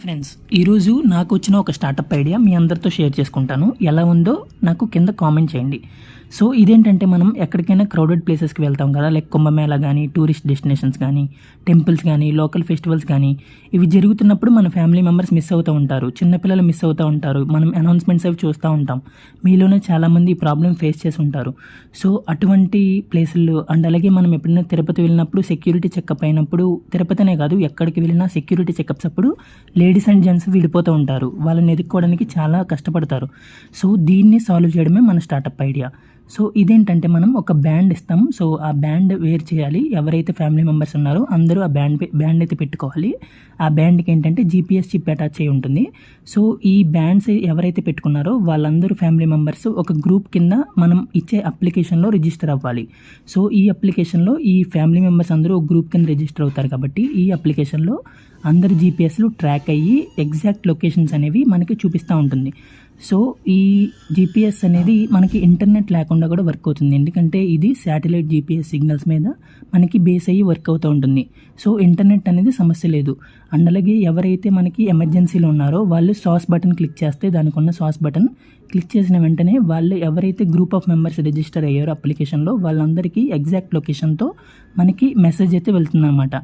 Friends ఈరోజు నాకు వచ్చిన ఒక స్టార్టప్ ఐడియా మీ అందరితో షేర్ చేసుకుంటాను. ఎలా ఉందో నాకు కింద కామెంట్ చేయండి. సో ఇదేంటంటే మనం ఎక్కడికైనా క్రౌడెడ్ ప్లేసెస్కి వెళ్తాం కదా లైక్ కుంభమేళ కానీ టూరిస్ట్ డెస్టినేషన్స్ కానీ టెంపుల్స్ కానీ లోకల్ ఫెస్టివల్స్ కానీ ఇవి జరుగుతున్నప్పుడు మన ఫ్యామిలీ మెంబర్స్ మిస్ అవుతూ ఉంటారు. చిన్నపిల్లలు మిస్ అవుతూ ఉంటారు. మనం అనౌన్స్మెంట్స్ అవి చూస్తూ ఉంటాం. మీలోనే చాలామంది ఈ ప్రాబ్లం ఫేస్ చేసి ఉంటారు. సో అటువంటి ప్లేసుల్లో అండ్ అలాగే మనం ఎప్పుడైనా తిరుపతి వెళ్ళినప్పుడు సెక్యూరిటీ చెకప్ అయినప్పుడు తిరుపతినే కాదు ఎక్కడికి వెళ్ళినా సెక్యూరిటీ చెకప్స్ అప్పుడు లేడీస్ అండ్ జెంట్స్ విడిపోతూ ఉంటారు. వాళ్ళని ఎదుర్కోవడానికి చాలా కష్టపడతారు. సో దీన్ని సాల్వ్ చేయడమే మన స్టార్టప్ ఐడియా. సో ఇదేంటంటే మనం ఒక బ్యాండ్ ఇస్తాం. సో ఆ బ్యాండ్ వేర్ చేయాలి. ఎవరైతే ఫ్యామిలీ మెంబర్స్ ఉన్నారో అందరూ ఆ బ్యాండ్ బ్యాండ్ అయితే పెట్టుకోవాలి. ఆ బ్యాండ్కి ఏంటంటే జీపీఎస్ చిప్ అటాచ్ అయి ఉంటుంది. సో ఈ బ్యాండ్స్ ఎవరైతే పెట్టుకున్నారో వాళ్ళందరూ ఫ్యామిలీ మెంబర్స్ ఒక గ్రూప్ కింద మనం ఇచ్చే అప్లికేషన్లో రిజిస్టర్ అవ్వాలి. సో ఈ అప్లికేషన్లో ఈ ఫ్యామిలీ మెంబర్స్ అందరూ ఒక గ్రూప్ కింద రిజిస్టర్ అవుతారు కాబట్టి ఈ అప్లికేషన్లో అందరి జీపీఎస్లు ట్రాక్ అయ్యి ఎగ్జాక్ట్ లొకేషన్స్ అనేవి మనకి చూపిస్తూ ఉంటుంది. సో ఈ జీపీఎస్ అనేది మనకి ఇంటర్నెట్ లేకుండా కూడా వర్క్ అవుతుంది. ఎందుకంటే ఇది శాటిలైట్ జీపీఎస్ సిగ్నల్స్ మీద మనకి బేస్ అయ్యి వర్క్ అవుతూ ఉంటుంది. సో ఇంటర్నెట్ అనేది సమస్య లేదు. అండ్ అలాగే ఎవరైతే మనకి ఎమర్జెన్సీలో ఉన్నారో వాళ్ళు సాస్ బటన్ క్లిక్ చేస్తే దానికి ఉన్న సాస్ బటన్ క్లిక్ చేసిన వెంటనే వాళ్ళు ఎవరైతే గ్రూప్ ఆఫ్ మెంబర్స్ రిజిస్టర్ అయ్యారో అప్లికేషన్లో వాళ్ళందరికీ ఎగ్జాక్ట్ లొకేషన్తో మనకి మెసేజ్ అయితే వెళ్తుందన్నమాట.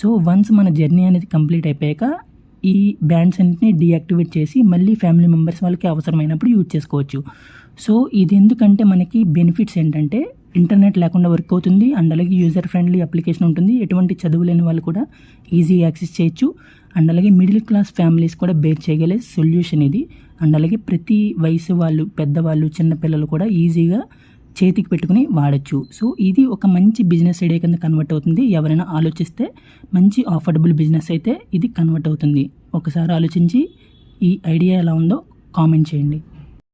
సో వన్స్ మన జర్నీ అనేది కంప్లీట్ అయిపోయాక ఈ బ్యాండ్స్ అన్నింటిని డీయాక్టివేట్ చేసి మళ్ళీ ఫ్యామిలీ మెంబర్స్ వాళ్ళకి అవసరమైనప్పుడు యూజ్ చేసుకోవచ్చు. సో ఇది ఎందుకంటే మనకి బెనిఫిట్స్ ఏంటంటే ఇంటర్నెట్ లేకుండా వర్క్ అవుతుంది. అండ్ అలాగే యూజర్ ఫ్రెండ్లీ అప్లికేషన్ ఉంటుంది. ఎటువంటి చదువు లేని వాళ్ళు కూడా ఈజీ యాక్సెస్ చేయొచ్చు. అండ్ అలాగే మిడిల్ క్లాస్ ఫ్యామిలీస్ కూడా బేర్ చేయగలే సొల్యూషన్ ఇది. అండ్ అలాగే ప్రతి వయసు వాళ్ళు పెద్దవాళ్ళు చిన్నపిల్లలు కూడా ఈజీగా చేతికి పెట్టుకుని వాడచ్చు. సో ఇది ఒక మంచి బిజినెస్ ఐడియా కింద కన్వర్ట్ అవుతుంది. ఎవరైనా ఆలోచిస్తే మంచి ఆఫర్డబుల్ బిజినెస్ అయితే ఇది కన్వర్ట్ అవుతుంది. ఒకసారి ఆలోచించి ఈ ఐడియా ఎలా ఉందో కామెంట్ చేయండి.